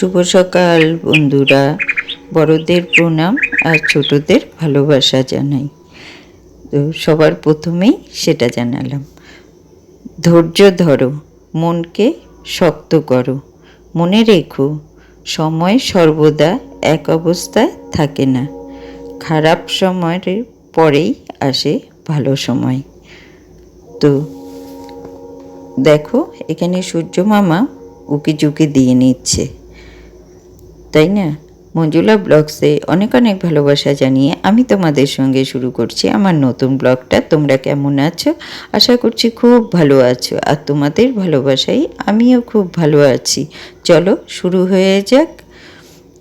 শুভ সকাল, বন্ধুরা। বড়দের প্রণাম আর ছোটদের ভালোবাসা জানাই। তো সবার প্রথমেই সেটা জানালাম। ধৈর্য ধরো, মনকে শক্ত করো। মনে রেখো, সময় সর্বদা এক অবস্থায় থাকে না। খারাপ সময়ের পরেই আসে ভালো সময়। তো দেখো, এখানে সূর্য মামা উকি ঝুঁকি দিয়ে নিচ্ছে। তাই না? মঞ্জুলা ব্লগসে অনেক অনেক ভালোবাসা জানিয়ে আমি তোমাদের সঙ্গে শুরু করছি আমার নতুন ব্লগটা। তোমরা কেমন আছো? আশা করছি খুব ভালো আছো। আর তোমাদের ভালোবাসাই আমিও খুব ভালো আছি। চলো শুরু হয়ে যাক।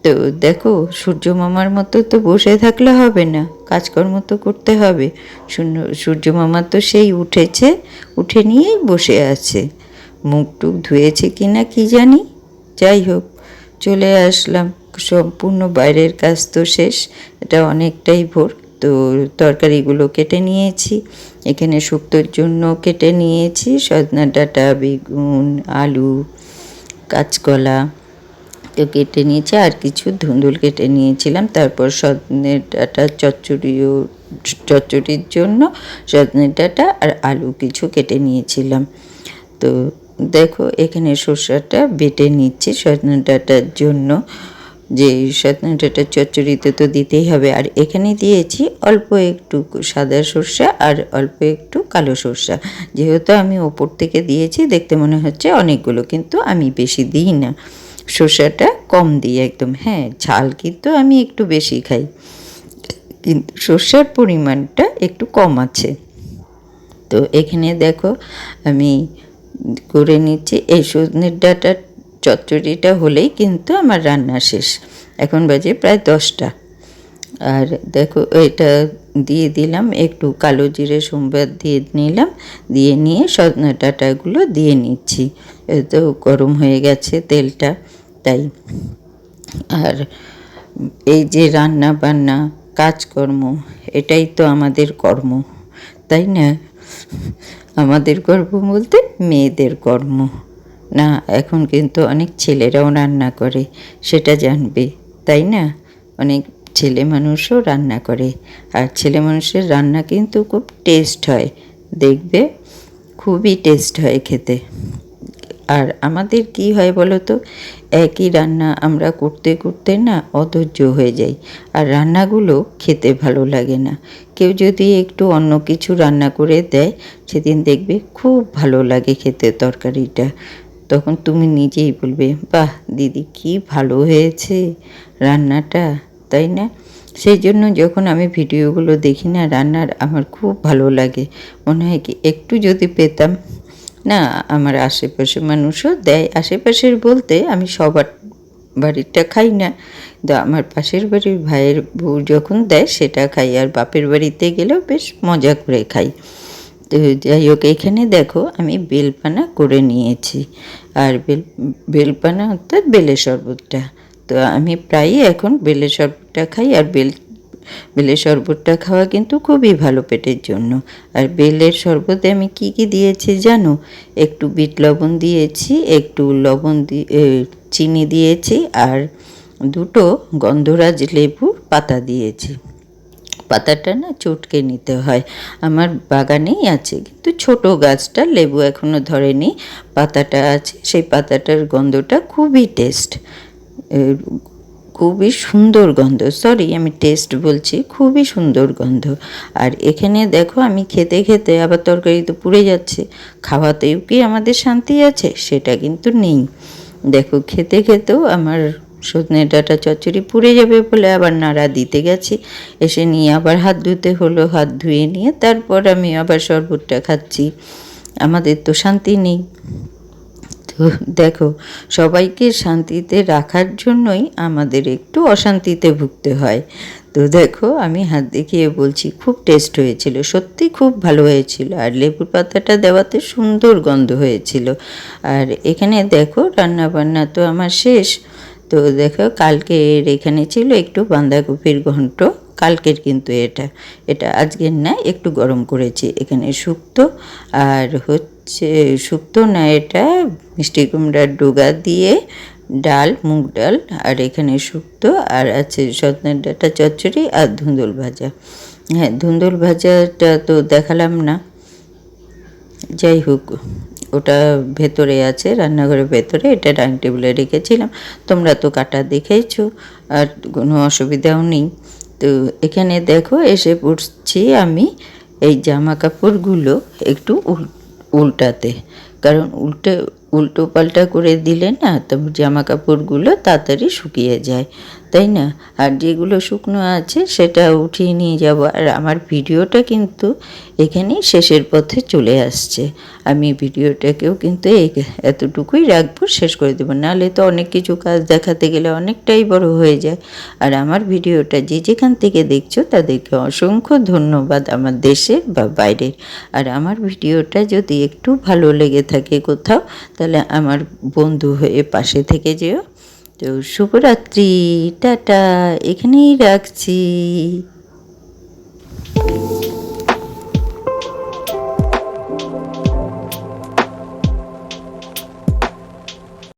তো দেখো, সূর্য মামার মতো তো বসে থাকলে হবে না। কাজকর্ম তো করতে হবে। সূর্য মামা তো সেই উঠেছে, উঠে নিয়েই বসে আছে। মুখ টুক ধুয়েছে কি না কি জানি? যাই হোক। চলে আসলাম। সম্পূর্ণ বাইরের কাজ তো শেষ, এটা অনেকটাই ভোর। তো তরকারিগুলো কেটে নিয়েছি, এখানে শুক্তোর জন্য কেটে নিয়েছি, সজনা ডাঁটা, বেগুন, আলু, কাঁচকলা তো কেটে নিয়েছি, আর কিছু ধুন্দুল কেটে নিয়েছিলাম। তারপর সজনে ডাঁটা, চচ্চড়িও, চচ্চড়ির জন্য সজনে ডাঁটা আর আলু কিছু কেটে নিয়েছিলাম। তো দেখো, এখানে সর্ষাটা বেটে নিচ্ছি। সজনে ডাঁটার জন্য যে সজনে ডাঁটার চচ্চড়িতে তো দিতেই হবে। আর এখানে দিয়েছি অল্প একটু সাদা সর্ষা আর অল্প একটু কালো সর্ষা। যেহেতু আমি ওপর থেকে দিয়েছি, দেখতে মনে হচ্ছে অনেকগুলো, কিন্তু আমি বেশি দিই না। সর্ষাটা কম দিই একদম। হ্যাঁ ঝাল কিন্তু আমি একটু বেশি খাই। কিন্তু সর্ষার পরিমাণটা একটু কম আছে। তো এখানে দেখো, আমি করে নিচ্ছি। এই সজনের ডাঁটার চচ্চড়িটা হলেই কিন্তু আমার রান্না শেষ। এখন বাজে প্রায় দশটা। আর দেখো, এটা দিয়ে দিলাম, একটু কালো জিরে সোমবার দিয়ে নিলাম, দিয়ে নিয়ে সজনা ডাঁটাগুলো দিয়ে নিচ্ছি। তো গরম হয়ে গেছে তেলটা, তাই। আর এই যে রান্না বান্না, কাজকর্ম, এটাই তো আমাদের কর্ম, তাই না? আমাদের গর্ব বলতে মেয়েদের কর্ম। না, এখন কিন্তু অনেক ছেলেরাও রান্না করে, সেটা জানবে, তাই না? অনেক ছেলে মানুষও রান্না করে, আর ছেলে মানুষের রান্না কিন্তু খুব টেস্ট হয়, দেখবে? খুবই টেস্ট হয় খেতে। আর আমাদের কি হয় বলো তো? একই রান্না আমরা করতে করতে না অধৈর্য হয়ে যাই। আর রান্নাগুলো খেতে ভালো লাগে না। কেউ যদি একটু অন্য কিছু রান্না করে দেয়, সেদিন দেখবে খুব ভালো লাগে খেতে তরকারিটা। তখন তুমি নিজেই বলবে, বাহ, দিদি, কি ভালো হয়েছে রান্নাটা। তাই না? সেই জন্য যখন আমি ভিডিওগুলো দেখি না, রান্নার আমার খুব ভালো লাগে। মনে হয় কি একটু যদি পেতাম না, আমার আশেপাশে মানুষও দেয়। আশেপাশের বলতে আমি সবার বাড়িরটা খাই না। তো আমার পাশের বাড়ির ভাইয়ের বউ যখন দেয়, সেটা খাই। আর বাপের বাড়িতে গেলেও বেশ মজা করে খাই। তো যাই হোক, এখানে দেখো আমি বেলপানা করে নিয়েছি। আর বেল, বেলপানা অর্থাৎ বেলের শরবতটা। তো আমি প্রায়ই এখন বেলের শরবতটা খাই। আর বেল বেলের শরবতটা খাওয়া কিন্তু খুবই ভালো পেটের জন্য। আর বেলের শরবতে আমি কি কি দিয়েছি জানো? একটু বিট লবণ দিয়েছি, একটু লবণ দিয়ে চিনি দিয়েছি, আর দুটো গন্ধরাজ লেবুর পাতা দিয়েছি। পাতাটা না চটকে নিতে হয়। আমার বাগানেই আছে, কিন্তু ছোট গাছটা লেবু এখনও ধরেনি। পাতাটা আছে, সেই পাতাটার গন্ধটা খুবই টেস্ট। খুবই সুন্দর গন্ধ। সরি আমি টেস্ট বলছি, খুবই সুন্দর গন্ধ। আর এখানে দেখো, আমি খেতে খেতে আবার তরকারি তো পুড়ে যাচ্ছে। খাওয়াতেও কি আমাদের শান্তি আছে? সেটা কিন্তু নেই। দেখো, খেতে খেতেও আমার সজনে ডাটা চচ্চড়ি পুড়ে যাবে বলে আবার নাড়া দিতে গেছি। এসে নিয়ে আবার হাত ধুতে হলো, হাত ধুয়ে নিয়ে তারপর আমি আবার শরবতটা খাচ্ছি। আমাদের তো শান্তি নেই। দেখো সবাইকে শান্তিতে রাখার জন্যই আমাদের একটু অশান্তিতে ভুগতে হয়। তো দেখো, আমি হাত দেখিয়ে বলছি, খুব টেস্ট হয়েছিল, সত্যি খুব ভালো হয়েছিল। আর লেবুর পাতাটা দেওয়াতে সুন্দর গন্ধ হয়েছিল। আর এখানে দেখো রান্না বান্না তো আমার শেষ। তো দেখো, কালকের এখানে ছিল একটু বাঁধাকপির ঘন্ট কালকের কিন্তু এটা। এটা আজকের না একটু গরম করেছি। এখানে শুক্তো আর হচ্ছে শুক্তো না, এটা মিষ্টি কুমড়ার ডোগা দিয়ে ডাল, মুগ ডাল আর এখানে শুক্তো আর আছে সজনের ডাটা চচ্চড়ি আর ধুন্দুল ভাজা। হ্যাঁ ধুন্দুল ভাজাটা তো দেখালাম না। যাই হোক, ওটা ভেতরে আছে, রান্নাঘরের ভেতরে, এটা ডাইনিং টেবিলে রেখেছিলাম। তোমরা তো কাটা দেখেইছো, আর কোনো অসুবিধাও নেই। তো এখানে দেখো, এসে পড়ছি আমি এই জামা কাপড়গুলো একটু উল- উল্টাতে। কারণ উল্টে উল্টো পাল্টা করে দিলে না, তো জামা কাপড়গুলো তাড়াতাড়ি শুকিয়ে যায়। তাই না? আর যেগুলো শুকনো আছে সেটা উঠিয়ে নিয়ে যাব। আর আমার ভিডিওটা কিন্তু এখানেই শেষের পথে চলে আসছে। আমি ভিডিওটাকেও কিন্তু এতটুকুই রাখব, শেষ করে দেবো। নাহলে তো অনেক কিছু কাজ দেখাতে গেলে অনেকটাই বড় হয়ে যায়। আর আমার ভিডিওটা যে যেখান থেকে দেখছ তাদেরকে অসংখ্য ধন্যবাদ, আমার দেশের বা বাইরের। আর আমার ভিডিওটা যদি একটু ভালো লেগে থাকে কোথাও, তাহলে আমার বন্ধু হয়ে পাশে থেকে যেও। তো শুভরাত্রি টাটা এখানেই রাখছি।